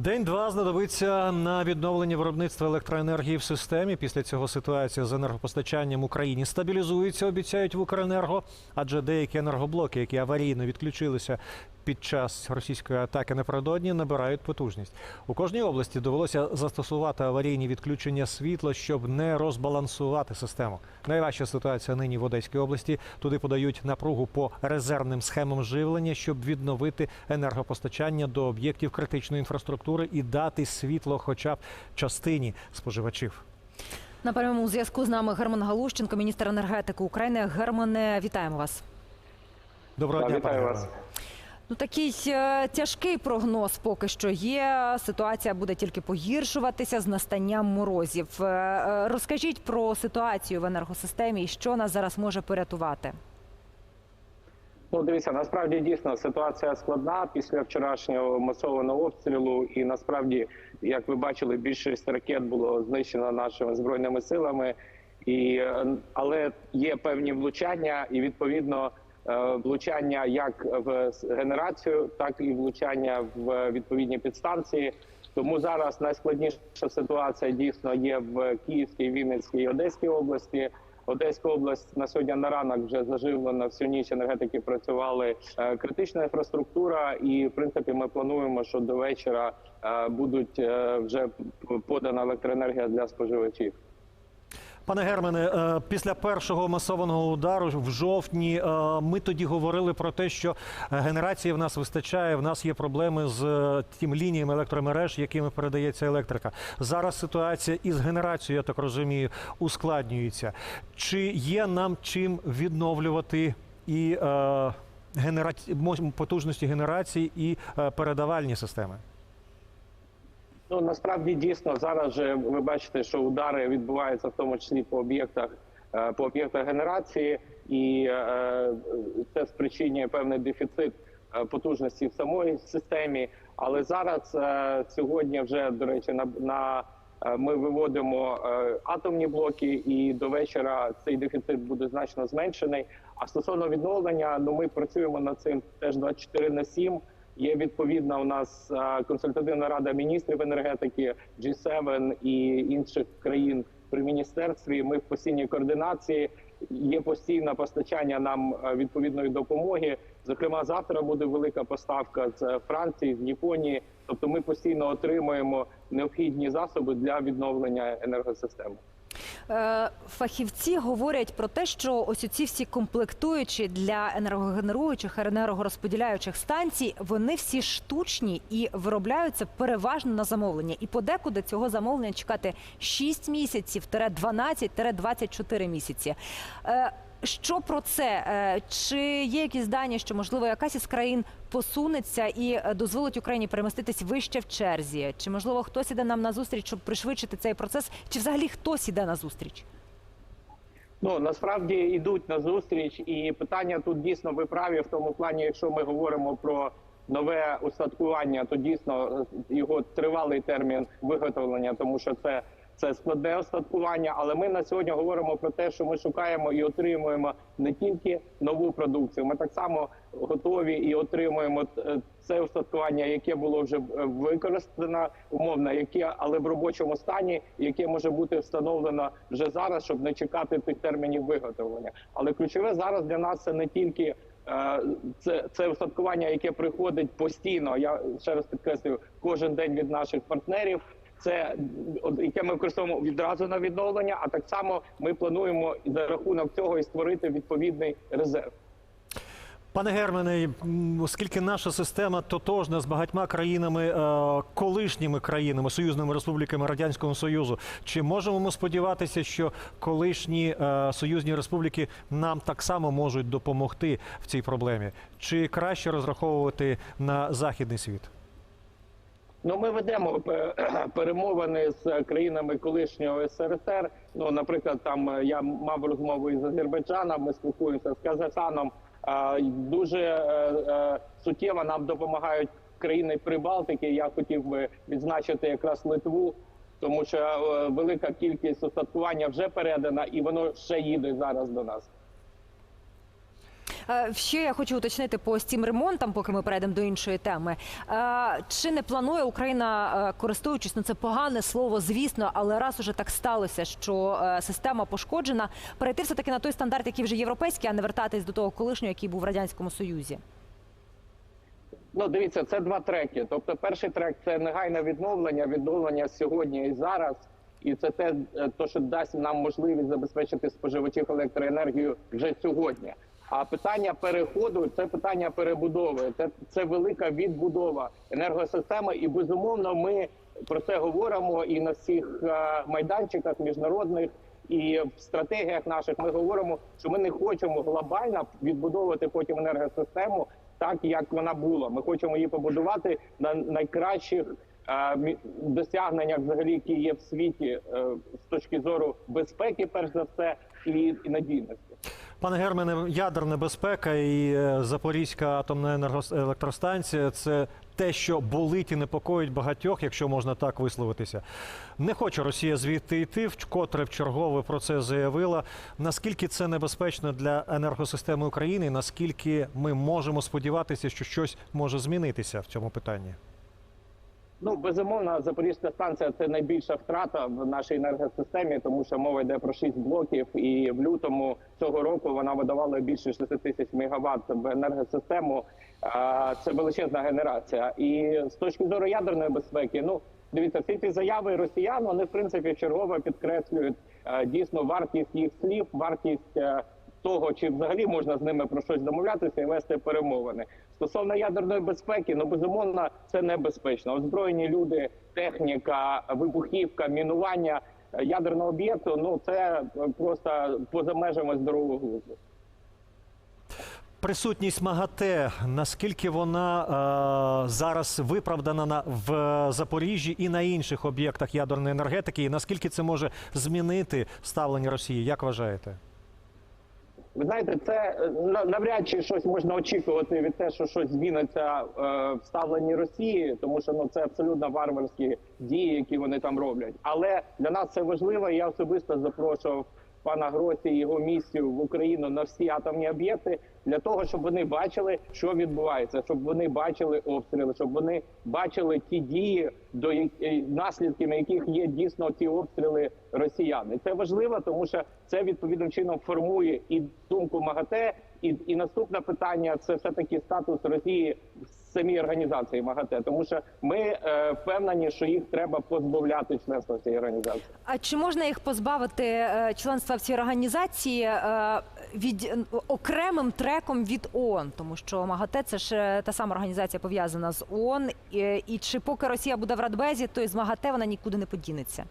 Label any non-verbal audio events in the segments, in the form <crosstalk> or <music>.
День-два знадобиться на відновлення виробництва електроенергії в системі. Після цього ситуація з енергопостачанням Україні стабілізується, обіцяють в Укренерго. Адже деякі енергоблоки, які аварійно відключилися під час російської атаки напередодні, набирають потужність. У кожній області довелося застосувати аварійні відключення світла, щоб не розбалансувати систему. Найважча ситуація нині в Одеській області. Туди подають напругу по резервним схемам живлення, щоб відновити енергопостачання до об'єктів критичної інфраструктури і дати світло, хоча б частині споживачів. На прямому зв'язку з нами Герман Галущенко, міністр енергетики України. Германе, вітаємо вас. Доброго Так, дня, вітаю пане вас. Ну такий е, тяжкий прогноз поки що є. Ситуація буде тільки погіршуватися з настанням морозів. Е, е, Розкажіть про ситуацію в енергосистемі і що нас зараз може порятувати. Ну, дивіться, насправді дійсно ситуація складна після вчорашнього масованого обстрілу. І насправді, як ви бачили, більшість ракет було знищено нашими збройними силами. І, але є певні влучання, і відповідно влучання як в генерацію, так і влучання в відповідні підстанції. Тому зараз найскладніша ситуація дійсно є в Київській, Вінницькій і Одеській області. Одеська область на сьогодні на ранок вже заживлена всю ніч енергетики працювали е, критична інфраструктура, і в принципі ми плануємо, що до вечора е, будуть е, вже подана електроенергія для споживачів. Пане Германе, е, після першого масованого удару в жовтні е, ми тоді говорили про те, що генерації в нас вистачає. В нас є проблеми з е, тим лініями електромереж, якими передається електрика. Зараз ситуація із генерацією, я так розумію, ускладнюється. Чи є нам чим відновлювати і генераці... мож- потужності генерації і передавальні системи? Ну насправді дійсно зараз же ви бачите, що удари відбуваються в тому числі по об'єктах е, по об'єктах генерації, і е, це спричинює певний дефіцит е, потужності в самої системі. Але зараз сьогодні вже до речі на, на ми виводимо атомні блоки, і до вечора цей дефіцит буде значно зменшений. А стосовно відновлення, ну ми працюємо над цим теж 24 на 7. Є відповідна у нас е, консультативна рада міністрів енергетики G7 і інших країн при міністерстві. Ми в постійній координації. Є постійне постачання нам е, відповідної допомоги. Зокрема, завтра буде велика поставка з Франції, з Японії. Тобто, ми постійно отримуємо необхідні засоби для відновлення енергосистеми. Е, Фахівці говорять про те, що ось ці всі комплектуючі для енергогенеруючих енергорозподіляючих станцій, вони всі штучні і виробляються переважно на замовлення. І подекуди цього замовлення чекати 6 місяців, тере 12, тере 24 місяці. Що про це? Е, Чи є якісь дані, що можливо якась із країн посунеться і е, дозволить Україні переміститись вище в черзі? Чи можливо хтось іде нам на зустріч, щоб пришвидшити цей процес? Чи взагалі хтось іде на зустріч? Ну насправді йдуть на зустріч, і питання тут дійсно ви праві в тому плані, якщо ми говоримо про нове устаткування, то дійсно е, його тривалий термін виготовлення, тому що це. Це складне остаткування, але ми на сьогодні говоримо про те, що ми шукаємо і отримуємо не тільки нову продукцію. Ми так само готові і отримуємо е, це устаткування, яке було вже е, використано умовно, яке але в робочому стані, яке може бути встановлено вже зараз, щоб не чекати тих термінів виготовлення. Але ключове зараз для нас це не тільки е, це, це устаткування, яке приходить постійно. Я ще раз підкреслюю, кожен день від наших партнерів. Це яке ми використовуємо відразу на відновлення, а так само ми плануємо за рахунок цього і створити відповідний резерв. Пане Германе, оскільки наша система тотожна з багатьма країнами, е, колишніми країнами, союзними республіками Радянського Союзу, чи можемо ми сподіватися, що колишні е, союзні республіки нам так само можуть допомогти в цій проблемі? Чи краще розраховувати на західний світ? Ну, ми ведемо е, <clears throat> перемовини з країнами колишнього СРСР. Ну, наприклад, там е, я мав розмову із Азербайджаном, ми спілкуємося з Казахстаном. Дуже е, суттєво нам допомагають країни Прибалтики. Я хотів би відзначити якраз Литву, тому що велика кількість устаткування вже передана, і воно ще їде зараз до нас. Е, Ще я хочу уточнити по стім ремонтам, поки ми перейдемо до іншої теми. Е, Чи не планує Україна, е, користуючись, ну це погане слово, звісно, але раз уже так сталося, що система пошкоджена, перейти все таки на той стандарт, який вже європейський, а не вертатись до того колишнього, який був в радянському союзі. Ну, дивіться, це два треки. Тобто, перший трек це негайне відновлення, відновлення сьогодні і зараз. І це те, то, що дасть нам можливість забезпечити споживачів електроенергію вже сьогодні. А питання переходу це питання перебудови. Це, це велика відбудова енергосистеми. І безумовно, ми про це говоримо і на всіх е, майданчиках міжнародних. І в стратегіях наших ми говоримо, що ми не хочемо глобально відбудовувати потім енергосистему так, як вона була. Ми хочемо її побудувати на найкращих е, досягненнях, взагалі, які є в світі е, з точки зору безпеки, перш за все, і, надійності. Пане Гермене, ядерна безпека і е, Запорізька атомна електростанція це те, що болить і непокоїть багатьох, якщо можна так висловитися. Не хоче Росія звідти йти, вкотре в чергове про це заявила. Наскільки це небезпечно для енергосистеми України? Наскільки ми можемо сподіватися, що щось може змінитися в цьому питанні? Ну безумовно, Запорізька станція це найбільша втрата в нашій енергосистемі, тому що мова йде про 6 блоків, і в лютому цього року вона видавала більше 6 тисяч мегаватт в енергосистему. Це величезна генерація. І з точки зору ядерної безпеки, ну дивіться, всі ці заяви росіян, вони в принципі чергово підкреслюють дійсно вартість їх слів, вартість. е, того, чи взагалі можна з ними про щось домовлятися і вести перемовини. Стосовно ядерної безпеки, ну безумовно, це небезпечно. Озброєні люди, техніка, вибухівка, мінування е, ядерного об'єкту. Ну це е, просто поза межами здорового глузду. Присутність МАГАТЕ, наскільки вона е, зараз виправдана на, в Запоріжжі і на інших об'єктах ядерної енергетики, і наскільки це може змінити ставлення Росії? Як вважаєте? Ви знаєте, це е, на- навряд чи щось можна очікувати від те, що щось зміниться е, в ставленні Росії, тому що ну це абсолютно варварські дії, які вони там роблять. Але для нас це важливо. і Я особисто запрошував пана Гросі і його місію в Україну на всі атомні об'єкти для того, щоб вони бачили, що відбувається, щоб вони бачили обстріли, щоб вони бачили ті дії, до е, наслідками яких є дійсно ті обстріли росіян. І це важливо, тому що це відповідним чином формує і думку МАГАТЕ, і, і наступне питання це все таки статус Росії самій організації МАГАТЕ, тому що ми е, впевнені, що їх треба позбавляти членства цій організації. А чи можна їх позбавити е, членства в цій організації е, від окремим треком від ООН? Тому що МАГАТЕ це ж е, та сама організація пов'язана з ООН. І, і чи поки Росія буде в Радбезі, то із МАГАТЕ вона нікуди не подінеться?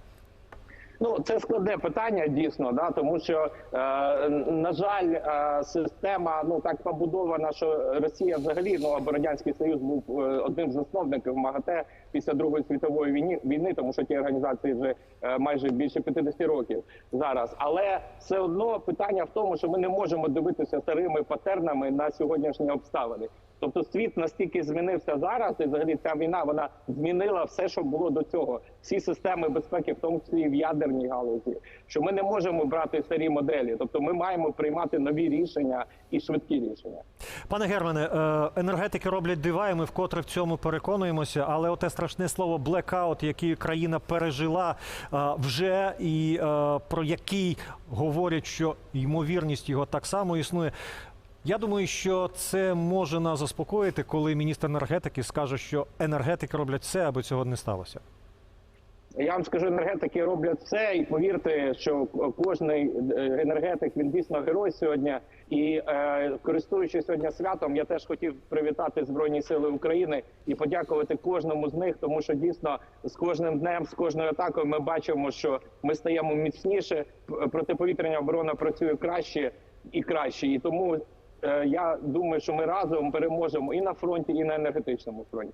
Ну це складне питання дійсно, да тому що е, на жаль, е, система ну так побудована, що Росія взагалі ну або радянський союз був е, одним з засновників МАГАТЕ після другої світової війни, війни, тому що ті організації вже е, майже більше 50 років зараз. Але все одно питання в тому, що ми не можемо дивитися старими патернами на сьогоднішні обставини. Тобто світ настільки змінився зараз, і взагалі ця війна вона змінила все, що було до цього. Всі системи безпеки, в тому числі і в ядерній галузі, що ми не можемо брати старі моделі. Тобто, ми маємо приймати нові рішення і швидкі рішення. Пане Германе, е, енергетики роблять дива, і ми вкотре в цьому переконуємося. Але оте страшне слово блекаут, який країна пережила е, вже, і е, про який говорять, що ймовірність його так само існує. Я думаю, що це може нас заспокоїти, коли міністр енергетики скаже, що енергетики роблять все, аби цього не сталося. Я вам скажу, енергетики роблять все, і повірте, що кожний енергетик він дійсно герой сьогодні. І е, користуючись сьогодні святом, я теж хотів привітати Збройні Сили України і подякувати кожному з них, тому що дійсно з кожним днем, з кожною атакою, ми бачимо, що ми стаємо міцніше. Протиповітряна оборона працює краще і краще. І тому е, я думаю, що ми разом переможемо і на фронті, і на енергетичному фронті.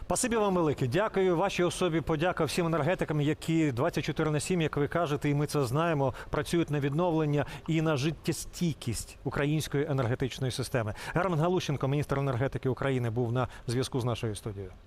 Спасибі вам велике. Дякую вашій особі. Подяка всім енергетикам, які 24 на 7, як ви кажете, і ми це знаємо, працюють на відновлення і на життєстійкість української енергетичної системи. Герман Галущенко, міністр енергетики України, був на зв'язку з нашою студією.